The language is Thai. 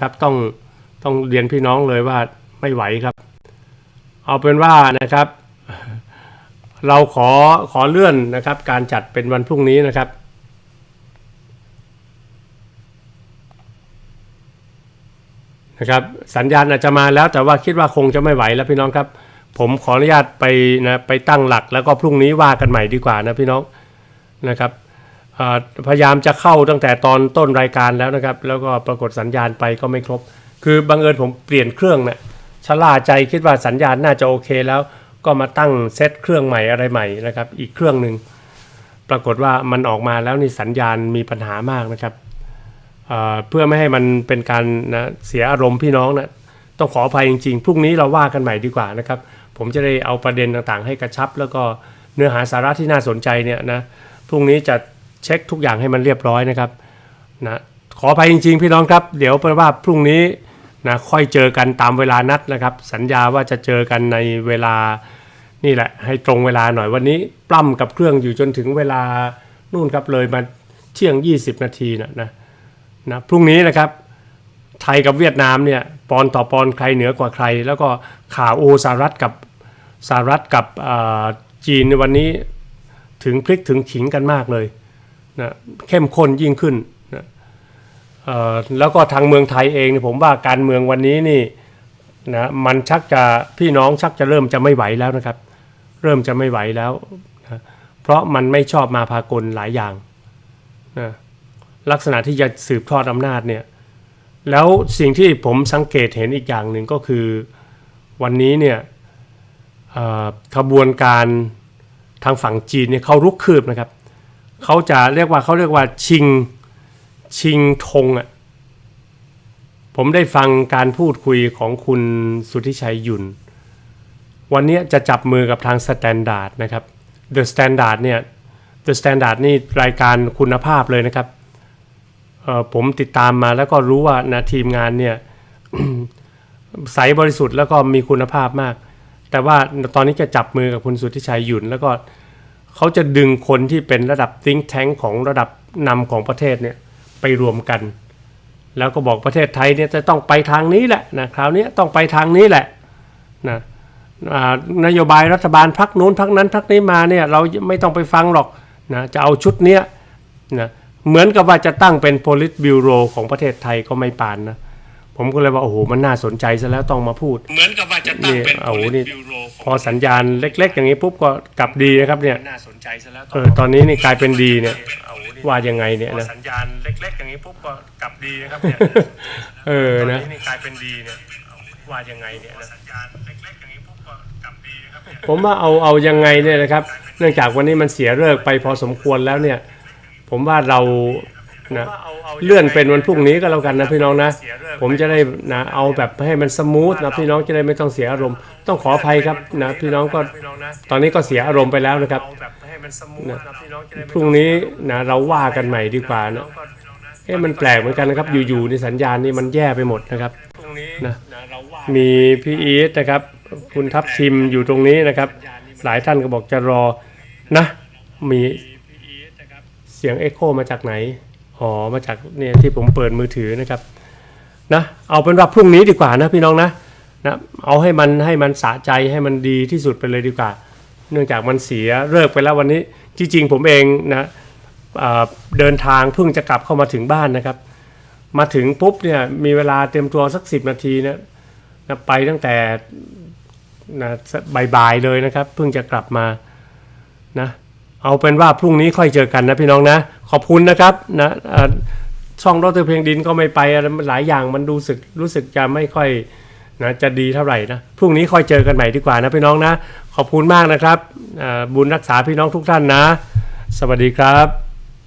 ครับต้องต้องเรียนพี่น้องเลยว่าไม่ไหวครับ เอาเป็นว่านะครับ เราขอขอเลื่อนนะครับ การจัดเป็นวันพรุ่งนี้นะครับนะครับสัญญาณอาจจะมาแล้วแต่ว่าคิดว่าคงจะไม่ไหวแล้วพี่น้องครับ ผมขออนุญาตไปนะไปตั้งหลักแล้วก็พรุ่งนี้ว่ากันใหม่ดีกว่านะพี่น้องนะครับ พยายามจะเข้าตั้งแต่ตอนต้นรายการแล้วนะครับ แล้วก็ปรากฏสัญญาณไปก็ไม่ครบ คือบังเอิญผมเปลี่ยนเครื่องเนะี่ยชะล่าใจคิดว่าสัญญาณน่าจะโอเคแล้ว ก็มาตั้งเซตเครื่องใหม่อะไรใหม่นะครับ อีกเครื่องหนึ่งปรากฏว่ามันออกมาแล้วนี่สัญญาณมีปัญหามากนะครับเเพื่อไม่ให้มันเป็นการนะเสียอารมณ์พี่น้องนะต้องขออภัยจริงๆพรุ่งนี้เราว่ากันใหม่ดีกว่านะครับ ผมจะได้เอาประเด็นต่างๆ ให้กระชับ แล้วก็เนื้อหาสาระที่น่าสนใจเนี่ยนะพรุ่งนี้จะ เช็คทุกอย่างให้มันเรียบร้อยนะครับนะขออภัยจริง ๆ พี่น้องครับ เดี๋ยวเป็นว่าพรุ่งนี้นะค่อยเจอกันตามเวลานัดนะครับ สัญญาว่าจะเจอกันในเวลานี่แหละ ให้ตรงเวลาหน่อยวันนี้ปล้ำกับเครื่องอยู่จนถึงเวลานู่นครับเลยมาเที่ยง 20 นาทีนะนะนะพรุ่งนี้นะครับไทยกับเวียดนามเนี่ยปอนต่อปอนใครเหนือกว่าใคร แล้วก็ข่าวโอสหรัฐกับสหรัฐกับอ่าจีนในวันนี้ถึงพลิกถึงขิงกันมากเลย นะเข้มข้นยิ่งขึ้นนะแล้วก็ทางเมืองไทยเองผมว่าการเมืองวันนี้นี่นะมันชักจะพี่น้องชักจะเริ่มจะไม่ไหวแล้วนะครับ เริ่มจะไม่ไหวแล้วนะเพราะมันไม่ชอบมาพากลหลายอย่างนะลักษณะที่จะสืบทอดอำนาจเนี่ยแล้วสิ่งที่ผมสังเกตเห็นอีกอย่างหนึ่งก็คือวันนี้เนี่ยขบวนการทางฝั่งจีนเนี่ยเขารุกคืบนะครับ เขาจะเรียกว่าเขาเรียกว่าชิงชิงธงอะผมได้ฟังการพูดคุยของคุณสุทธิชัยยุนวันนี้จะจับมือกับทางสแตนดาร์ดนะครับ The Standard เนี่ย The Standard นี่รายการคุณภาพเลยนะครับผมติดตามมาแล้วก็รู้ว่านะทีมงานเนี่ยใสบริสุทธิ์แล้วก็มีคุณภาพมาก แต่ว่าตอนนี้จะจับมือกับคุณสุทธิชัยยุนแล้วก็ เขาจะดึงคนที่เป็นระดับ think tank ของระดับนำของประเทศเนี่ยไปรวมกัน แล้วก็บอกประเทศไทยเนี่ยจะต้องไปทางนี้แหละนะคราวนี้ต้องไปทางนี้แหละนะนโยบายรัฐบาลพักนู้นพักนั้นพักนี้มาเนี่ยเราไม่ต้องไปฟังหรอกนะจะเอาชุดเนี้ยนะเหมือนกับว่าจะตั้งเป็น polit b u r e ของประเทศไทยก็ไม่ปานนะ ผมก็เลยว่าโอ้โหมันน่าสนใจซะแล้วต้องมาพูด เหมือนกับว่าจะตั้งเป็นนี่เอานี่ บิวโรขพอสัญญาณเล็ก ๆ อย่างนี้ปุ๊บก็กลับดีนะครับเนี่ยน่าสนใจซะแล้วเออตอนนี้นี่กลายเป็นดีเนี่ยว่ายังไงเนี่ยพอนะสัญญาณเล็ก ๆ อย่างนี้ปุ๊บก็กลับดีนะครับเนี่ยเออตอนนะนี้นี่กลายเป็นดีเนี่ยว่ายังไงเนี่ยนะสัญญาณเล็กๆอย่างนี้ปุ๊บก็กลับดีนะครับเนี่ย ผมว่าเอาเอายังไงเนี่ยนะครับ เนื่องจากวันนี้มันเสียเลิกไปพอสมควรแล้วเนี่ย ผมว่าเรา นะเลื่อนเป็นวันพรุ่งนี้ก็แล้วกันนะพี่น้องนะ ผมจะได้นะเอาแบบให้มันสมูทนะพี่น้องจะได้ไม่ต้องเสียอารมณ์ ต้องขออภัยครับนะพี่น้องก็พี่น้องนะตอนนี้ก็เสียอารมณ์ไปแล้วนะครับเอาแบบให้มันสมูทนะพี่น้องจะได้ไม่พรุ่งนี้นะเราว่ากันใหม่ดีกว่านะเอ๊ะมันแปลกเหมือนกันนะครับ อยู่ๆในสัญญาณนี่มันแย่ไปหมดนะครับพรุ่งนี้นะนะเราว่ามีพี่อีทนะครับ คุณทัพทิมอยู่ตรงนี้นะครับ หลายท่านก็บอกจะรอนะ มีเสียงเอ็โคมาจากไหน อ๋อมาจากเนี่ยที่ผมเปิดมือถือนะครับนะเอาเป็นว่าพรุ่งนี้ดีกว่านะพี่น้องนะนะเอาให้มันให้มันสะใจให้มันดีที่สุดไปเลยดีกว่า เนื่องจากมันเสียเลิกไปแล้ววันนี้จริงๆผมเองนะเเดินทางเพิ่งจะกลับเข้ามาถึงบ้านนะครับ มาถึงปุ๊บเนี่ยมีเวลาเตรียมตัวสักสิบนาทีนะนะไปตั้งแต่นะบ่ายๆเลยนะครับ เพิ่งจะกลับมานะเอาเป็นว่าพรุ่งนี้ค่อยเจอกันนะพี่น้องนะ ขอบคุณนะครับนะช่อช่องดรเพลงดินก็ไม่ไปอะไรหลายอย่างมันดูสึกรู้สึกจะไม่ค่อยนะจะดีเท่าไหร่นะพรุ่งนี้ค่อยเจอกันใหม่ดีกว่านะพี่น้องนะ ขอบคุณมากนะครับบุญรักษาพี่น้องทุกท่านนะ สวัสดีครับ